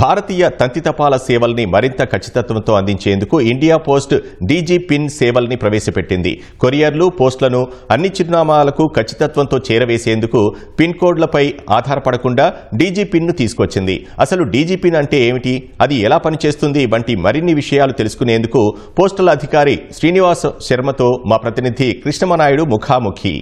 భారతీయ తంతి తపాల సేవల్ని మరింత ఖచ్చితత్వంతో అందించేందుకు ఇండియా పోస్ట్ డీజీ పిన్ సేవల్ని ప్రవేశపెట్టింది. కొరియర్లు పోస్టులను అన్ని చిరునామాలకు ఖచ్చితత్వంతో చేరవేసేందుకు పిన్ కోడ్లపై ఆధారపడకుండా డీజీ పిన్ను తీసుకొచ్చింది. అసలు డీజీ పిన్ అంటే ఏమిటి? అది ఎలా పనిచేస్తుంది? వంటి మరిన్ని విషయాలు తెలుసుకునేందుకు పోస్టల్ అధికారి శ్రీనివాస్ శర్మతో మా ప్రతినిధి కృష్ణమనాయుడు ముఖాముఖి.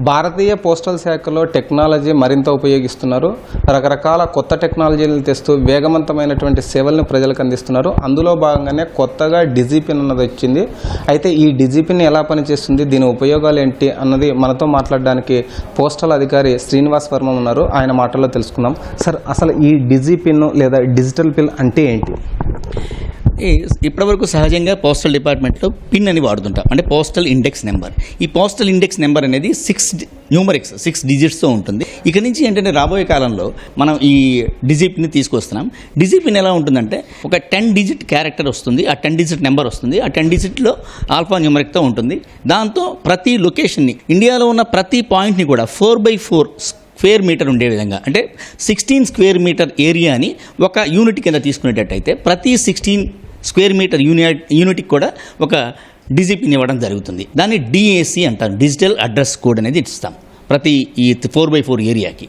భారతీయ పోస్టల్ శాఖలో టెక్నాలజీ మరింత ఉపయోగిస్తున్నారు. రకరకాల కొత్త టెక్నాలజీలను తెస్తూ వేగవంతమైనటువంటి సేవలను ప్రజలకు అందిస్తున్నారు. అందులో భాగంగానే కొత్తగా డిజిపిన్ అన్నది వచ్చింది. అయితే ఈ డిజిపిన్ ఎలా పనిచేస్తుంది? దీని ఉపయోగాలు ఏంటి? అన్నది మనతో మాట్లాడడానికి పోస్టల్ అధికారి శ్రీనివాస్ వర్మ ఉన్నారు. ఆయన మాటల్లో తెలుసుకుందాం. సార్ అసలు ఈ డిజిపిన్ లేదా డిజిటల్ పిన్ అంటే ఏంటి? ఈ ఇప్పటివరకు సహజంగా పోస్టల్ డిపార్ట్మెంట్లో పిన్ అని వాడుతుంటాం. అంటే పోస్టల్ ఇండెక్స్ నెంబర్ ఈ పోస్టల్ ఇండెక్స్ నెంబర్ అనేది సిక్స్ న్యూమరిక్స్ సిక్స్ డిజిట్స్తో ఉంటుంది. ఇక నుంచి ఏంటంటే రాబోయే కాలంలో మనం ఈ డిజిపిని తీసుకొస్తున్నాం. డిజిపిన్ ఎలా ఉంటుందంటే ఒక టెన్ డిజిట్ క్యారెక్టర్ వస్తుంది ఆ టెన్ డిజిట్ నెంబర్ వస్తుంది ఆ టెన్ డిజిట్లో ఆల్ఫా న్యూమరిక్తో ఉంటుంది. దాంతో ప్రతి లొకేషన్ని ఇండియాలో ఉన్న ప్రతి పాయింట్ని కూడా four by four square metre ఉండే విధంగా అంటే సిక్స్టీన్ స్క్వేర్ మీటర్ ఏరియాని ఒక యూనిట్ కింద తీసుకునేటట్టయితే ప్రతి సిక్స్టీన్ స్క్వేర్ మీటర్ యూనిట్ యూనిట్కి కూడా ఒక డిజిపిన్ ఇవ్వడం జరుగుతుంది. దాన్ని డిఏసి అంటారు. డిజిటల్ అడ్రస్ కోడ్ అనేది ఇస్తాం ప్రతి ఈ ఫోర్ బై ఫోర్ ఏరియాకి.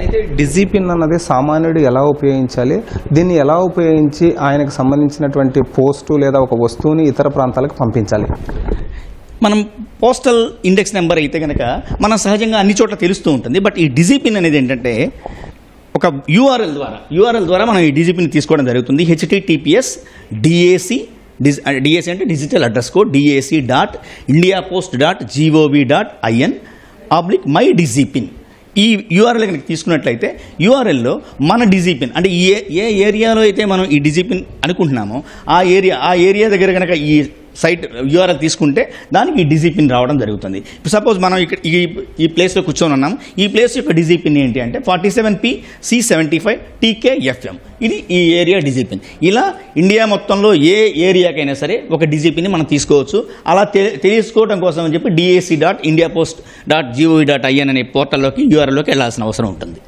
అయితే డిజిపిన్ అన్నది సామాన్యుడు ఎలా ఉపయోగించాలి? దీన్ని ఎలా ఉపయోగించి ఆయనకు సంబంధించినటువంటి పోస్టు లేదా ఒక వస్తువుని ఇతర ప్రాంతాలకు పంపించాలి? మనం పోస్టల్ ఇండెక్స్ నెంబర్ అయితే కనుక మనం సహజంగా అన్ని చోట్ల తెలుస్తూ ఉంటుంది. బట్ ఈ డిజిపిన్ అనేది ఏంటంటే ఒక యూఆర్ఎల్ ద్వారా. యూఆర్ఎల్ ద్వారా మనం ఈ డీజీపీని తీసుకోవడం జరుగుతుంది. హెచ్టిటిపిఎస్ డిఏసి డిజ్ డిఏసి అంటే digital address code DAC dot India post dot gov dot in oblique my digipin ఈ యూఆర్ఎల్ కనుక తీసుకున్నట్లయితే యూఆర్ఎల్లో మన డిజిపిన్ అంటే ఏ ఏ ఏరియాలో అయితే మనం ఈ డిజిపిన్ అనుకుంటున్నామో ఆ ఏరియా ఆ ఏరియా దగ్గర కనుక ఈ సైట్ యూఆర్ఎల్ తీసుకుంటే దానికి ఈ డిజిపిన్ రావడం జరుగుతుంది. సపోజ్ మనం ఇక్కడ ఈ ఈ ప్లేస్లో కూర్చొని ఉన్నాం. ఈ ప్లేస్ యొక్క డిజిపిన్ ఏంటి అంటే forty seven P C seventy five T K F M ఇది ఈ ఏరియా డిజిపిన్ ఇలా ఇండియా మొత్తంలో ఏ ఏరియాకైనా సరే ఒక డిజిపిని మనం తీసుకోవచ్చు. అలా తెలుసుకోవడం కోసం అని చెప్పి DAC dot India post dot gov dot in అనే పోర్టల్లోకి యూఆర్ఎల్లోకి వెళ్ళాల్సిన అవసరం ఉంటుంది.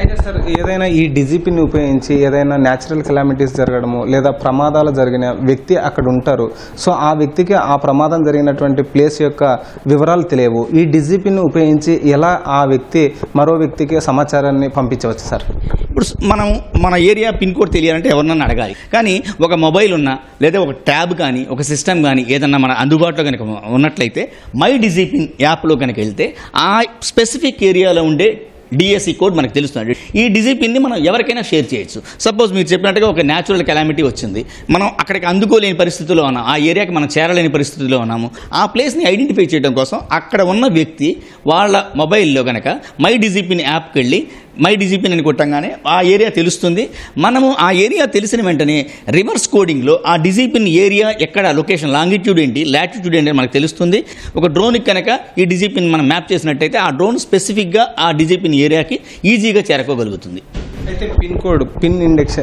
అయితే సార్ ఏదైనా ఈ డిజిపిని ఉపయోగించి ఏదైనా న్యాచురల్ కెలామిటీస్ జరగడము లేదా ప్రమాదాలు జరిగిన వ్యక్తి అక్కడ ఉంటారు. సో ఆ వ్యక్తికి ఆ ప్రమాదం జరిగినటువంటి ప్లేస్ యొక్క వివరాలు తెలియవు. ఈ డిజిపిని ఉపయోగించి ఎలా ఆ వ్యక్తి మరో వ్యక్తికి సమాచారాన్ని పంపించవచ్చు సార్? ఇప్పుడు మనం మన ఏరియా పిన్ కోడ్ తెలియాలంటే ఎవరినన్నా అడగాలి. కానీ ఒక మొబైల్ ఉన్నా లేదా ఒక ట్యాబ్ కానీ ఒక సిస్టమ్ కానీ ఏదన్నా మన అందుబాటులో కనుక ఉన్నట్లయితే మై డిజిపిన్ యాప్లో కనుక వెళ్తే ఆ స్పెసిఫిక్ ఏరియాలో ఉండే డిఎస్సి కోడ్ మనకు తెలుస్తుంది. ఈ డిజిపిన్ని మనం ఎవరికైనా షేర్ చేయొచ్చు. సపోజ్ మీరు చెప్పినట్టుగా ఒక న్యాచురల్ కెలామిటీ వచ్చింది. మనం అక్కడికి అందుకోలేని పరిస్థితిలో ఉన్నాం. ఆ ఏరియాకి మనం చేరలేని పరిస్థితిలో ఉన్నాము. ఆ ప్లేస్ని ఐడెంటిఫై చేయడం కోసం అక్కడ ఉన్న వ్యక్తి వాళ్ళ మొబైల్లో కనుక మై డిజిపిన్ యాప్కి వెళ్ళి మై డిజిపిన్ అని కొట్టంగానే ఆ ఏరియా తెలుస్తుంది. మనము ఆ ఏరియా తెలిసిన వెంటనే రివర్స్ కోడింగ్లో ఆ డిజిపిన్ ఏరియా ఎక్కడ లొకేషన్ లాంగిట్యూడ్ ఏంటి లాటిట్యూడ్ ఏంటి అని మనకు తెలుస్తుంది. ఒక డ్రోన్కి కనుక ఈ డిజిపిన్ మనం మ్యాప్ చేసినట్టయితే ఆ డ్రోన్ స్పెసిఫిక్గా ఆ డిజిపిన్ ఏరియాకి ఈజీగా చేరుకోగలుగుతుంది. అయితే pin code pin index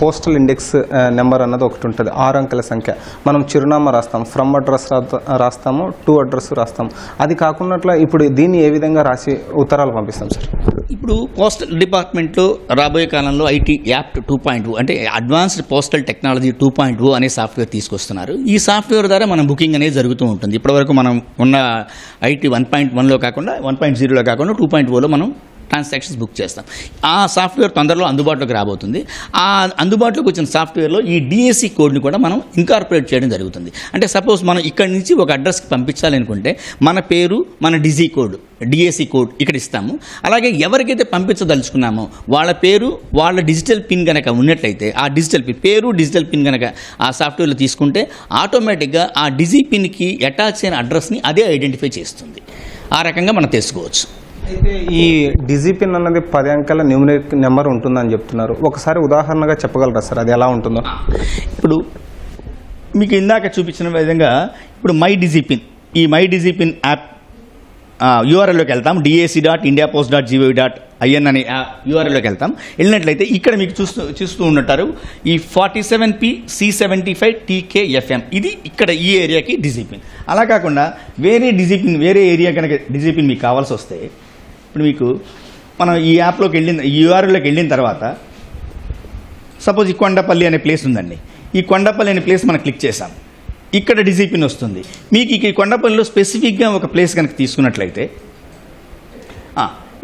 postal index number అన్నది ఒకటి ఉంటుంది. ఆరు అంకెల సంఖ్య. మనం చిరునామా రాస్తాం. ఫ్రమ్ అడ్రస్ రాస్తాము. టు అడ్రస్ రాస్తాం అది కాకున్నట్ల ఇప్పుడు దీన్ని ఏ విధంగా రాసి ఉత్తరాలు పంపిస్తాం సార్? ఇప్పుడు పోస్టల్ డిపార్ట్మెంట్లో రాబోయే కాలంలో ఐటీ యాప్ట్ టూ పాయింట్ అంటే advanced postal technology two point అనే సాఫ్ట్వేర్ తీసుకొస్తున్నారు. ఈ సాఫ్ట్వేర్ ద్వారా మనం బుకింగ్ అనేది జరుగుతూ ఉంటుంది. ఇప్పటివరకు మనం ఉన్న ఐటీ వన్ పాయింట్ వన్లో కాకుండా వన్ పాయింట్ జీరోలో కాకుండా టూ పాయింట్ ఓలో మనం ట్రాన్సాక్షన్స్ బుక్ చేస్తాం. ఆ సాఫ్ట్వేర్ తొందరలో అందుబాటులోకి రాబోతుంది. ఆ అందుబాటులోకి వచ్చిన సాఫ్ట్వేర్లో ఈ డిఎస్సి కోడ్ని కూడా మనం ఇంకార్పొరేట్ చేయడం జరుగుతుంది. అంటే సపోజ్ మనం ఇక్కడి నుంచి ఒక అడ్రస్కి పంపించాలి అనుకుంటే మన పేరు మన డిజీ కోడ్ డిఎస్సి కోడ్ ఇక్కడ ఇస్తాము. అలాగే ఎవరికైతే పంపించదలుచుకున్నామో వాళ్ళ పేరు వాళ్ళ డిజిటల్ పిన్ కనుక ఉన్నట్లయితే ఆ డిజిటల్ పిన్ పేరు డిజిటల్ పిన్ కనుక ఆ సాఫ్ట్వేర్లో తీసుకుంటే ఆటోమేటిక్గా ఆ డిజీ పిన్కి అటాచ్ అయిన అడ్రస్ని అదే ఐడెంటిఫై చేస్తుంది. ఆ రకంగా మనం తెలుసుకోవచ్చు. అయితే ఈ డిజిపిన్ అన్నది పది అంకెల న్యూమరిక్ నెంబర్ ఉంటుందని చెప్తున్నారు. ఒకసారి ఉదాహరణగా చెప్పగలరా సార్? అది ఎలా ఉంటుందో? ఇప్పుడు మీకు ఇందాక చూపించిన విధంగా ఇప్పుడు మై డిజిపిన్ ఈ మై డిజిపిన్ యాప్ యూఆర్ఎల్లోకి వెళ్తాం. DAC dot India post dot gov dot in అనే యూఆర్ఎల్లోకి వెళ్తాం. వెళ్ళినట్లయితే ఇక్కడ మీకు చూస్తూ చూస్తూ ఉంటారు ఈ forty seven P C seventy five T K F M ఇది ఇక్కడ ఈ ఏరియాకి డిజిపిన్ అలా కాకుండా వేరే డిజిపిన్ వేరే ఏరియా కనుక డిజిపిన్ మీకు కావాల్సి వస్తే ఇప్పుడు మీకు మనం ఈ యాప్లోకి వెళ్ళిన ఈ యూఆర్ఎల్లోకి వెళ్ళిన తర్వాత సపోజ్ ఈ కొండపల్లి అనే ప్లేస్ ఉందండి. ఈ కొండపల్లి అనే ప్లేస్ మనం క్లిక్ చేసాం ఇక్కడ డిజిపిన్ వస్తుంది. మీకు ఈ కొండపల్లిలో స్పెసిఫిక్గా ఒక ప్లేస్ కనుక తీసుకున్నట్లయితే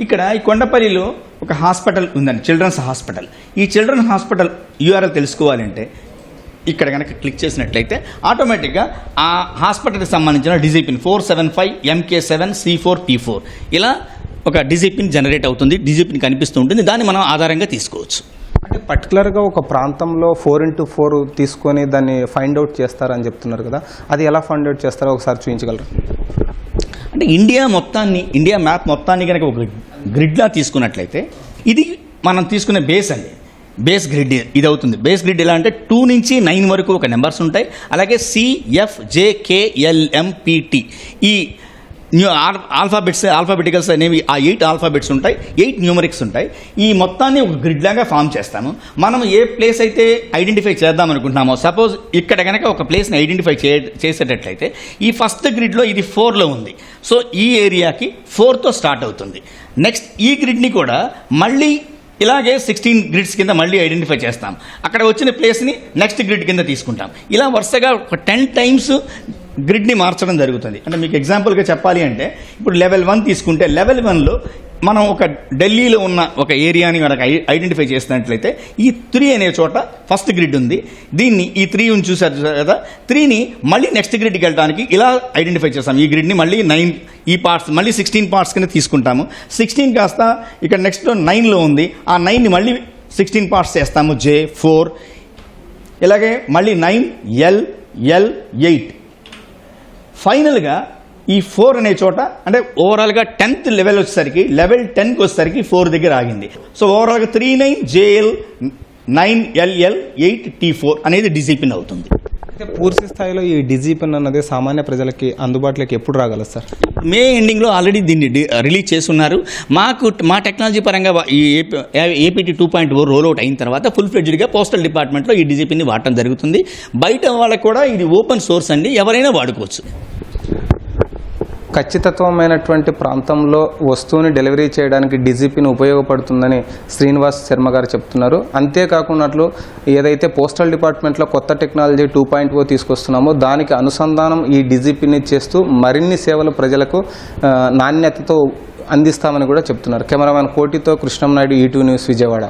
ఇక్కడ ఈ కొండపల్లిలో ఒక హాస్పిటల్ ఉందండి. చిల్డ్రన్స్ హాస్పిటల్ ఈ చిల్డ్రన్ హాస్పిటల్ యూఆర్ఎల్ తెలుసుకోవాలంటే ఇక్కడ కనుక క్లిక్ చేసినట్లయితే ఆటోమేటిక్గా ఆ హాస్పిటల్కి సంబంధించిన digipin four seven five M K seven C four P four ఇలా ఒక డిజిపిన్ జనరేట్ అవుతుంది డిజిపిన్ కనిపిస్తూ ఉంటుంది దాన్ని మనం ఆధారంగా తీసుకోవచ్చు. అంటే పర్టికులర్గా ఒక ప్రాంతంలో ఫోర్ ఇంటూ ఫోర్ తీసుకొని దాన్ని ఫైండ్ అవుట్ చేస్తారని చెప్తున్నారు కదా అది ఎలా ఫైండ్ అవుట్ చేస్తారో ఒకసారి చూపించగలరు? అంటే ఇండియా మొత్తాన్ని ఇండియా మ్యాప్ మొత్తాన్ని కనుక ఒక గ్రిడ్లా తీసుకున్నట్లయితే ఇది మనం తీసుకునే బేస్ అండి. బేస్ గ్రిడ్ ఇది అవుతుంది బేస్ గ్రిడ్ ఎలా అంటే టూ నుంచి నైన్ వరకు ఒక నెంబర్స్ ఉంటాయి. అలాగే సిఎఫ్జేకేఎల్ఎంపిటి ఈ న్యూ ఆల్ఫాబెట్స్ ఆల్ఫాబెటికల్స్ అనేవి ఆ ఎయిట్ ఆల్ఫాబెట్స్ ఉంటాయి ఎయిట్ న్యూమరిక్స్ ఉంటాయి. ఈ మొత్తాన్ని ఒక గ్రిడ్ లాగా ఫామ్ చేస్తాము మనం ఏ ప్లేస్ అయితే ఐడెంటిఫై చేద్దాం అనుకుంటున్నామో సపోజ్ ఇక్కడ కనుక ఒక ప్లేస్ని ఐడెంటిఫై చే చేసేటట్లయితే ఈ ఫస్ట్ గ్రిడ్లో ఇది ఫోర్లో ఉంది. సో ఈ ఏరియాకి ఫోర్తో స్టార్ట్ అవుతుంది. నెక్స్ట్ ఈ గ్రిడ్ని కూడా మళ్ళీ ఇలాగే సిక్స్టీన్ గ్రిడ్స్ కింద మళ్ళీ ఐడెంటిఫై చేస్తాం. అక్కడ వచ్చిన ప్లేస్ని నెక్స్ట్ గ్రిడ్ కింద తీసుకుంటాం. ఇలా వరుసగా ఒక టెన్ టైమ్స్ గ్రిడ్ని మార్చడం జరుగుతుంది. అంటే మీకు ఎగ్జాంపుల్గా చెప్పాలి అంటే ఇప్పుడు లెవెల్ వన్ తీసుకుంటే లెవెల్ వన్లో మనం ఒక ఢిల్లీలో ఉన్న ఒక ఏరియాని మనకు ఐ- ఐడెంటిఫై చేసినట్లయితే ఈ త్రీ అనే చోట ఫస్ట్ గ్రిడ్ ఉంది. దీన్ని ఈ త్రీ చూసారు కదా త్రీని మళ్ళీ నెక్స్ట్ గ్రిడ్కి వెళ్ళడానికి ఇలా ఐడెంటిఫై చేస్తాం. ఈ గ్రిడ్ని మళ్ళీ నైన్ ఈ పార్ట్స్ మళ్ళీ సిక్స్టీన్ పార్ట్స్ కింద తీసుకుంటాము. సిక్స్టీన్ కాస్త ఇక్కడ నెక్స్ట్ నైన్లో ఉంది. ఆ నైన్ని మళ్ళీ సిక్స్టీన్ పార్ట్స్ చేస్తాము. జే ఫోర్ ఇలాగే మళ్ళీ నైన్ ఎల్ ఎల్ ఎయిట్ ఫైనల్గా ఈ ఫోర్ అనే చోట అంటే ఓవరాల్గా టెన్త్ లెవెల్ వచ్చేసరికి లెవెల్ టెన్కి వచ్చేసరికి ఫోర్ దగ్గర ఆగింది. సో ఓవరాల్గా three nine J L nine L L eight T four అనేది డిసిప్లిన్ అవుతుంది. అయితే పూర్తి స్థాయిలో ఈ డిజిపిన్ అన్నది సామాన్య ప్రజలకి అందుబాటులోకి ఎప్పుడు రాగలదు సార్? మే ఎండింగ్లో ఆల్రెడీ దీన్ని డి- రిలీజ్ చేస్తున్నారు. మాకు మా టెక్నాలజీ పరంగా ఈ APT two point O roll out అయిన తర్వాత ఫుల్ ఫ్లెడ్జ్డ్గా పోస్టల్ డిపార్ట్మెంట్లో ఈ డిజిపిని వాడటం జరుగుతుంది. బయట వాళ్ళకు కూడా ఇది ఓపెన్ సోర్స్ అండి ఎవరైనా వాడుకోవచ్చు. ఖచ్చితత్వమైనటువంటి ప్రాంతంలో వస్తువుని డెలివరీ చేయడానికి డిజిపిన్ ఉపయోగపడుతుందని శ్రీనివాస్ శర్మ గారు చెప్తున్నారు. అంతేకాకున్నట్లు ఏదైతే పోస్టల్ డిపార్ట్మెంట్లో కొత్త టెక్నాలజీ టూ పాయింట్ ఓ తీసుకొస్తున్నామో దానికి అనుసంధానం ఈ డీజీపీని చేస్తూ మరిన్ని సేవలు ప్రజలకు నాణ్యతతో అందిస్తామని కూడా చెప్తున్నారు. కెమెరామెన్ కోటితో కృష్ణం నాయుడు ఈ టూ న్యూస్ విజయవాడ.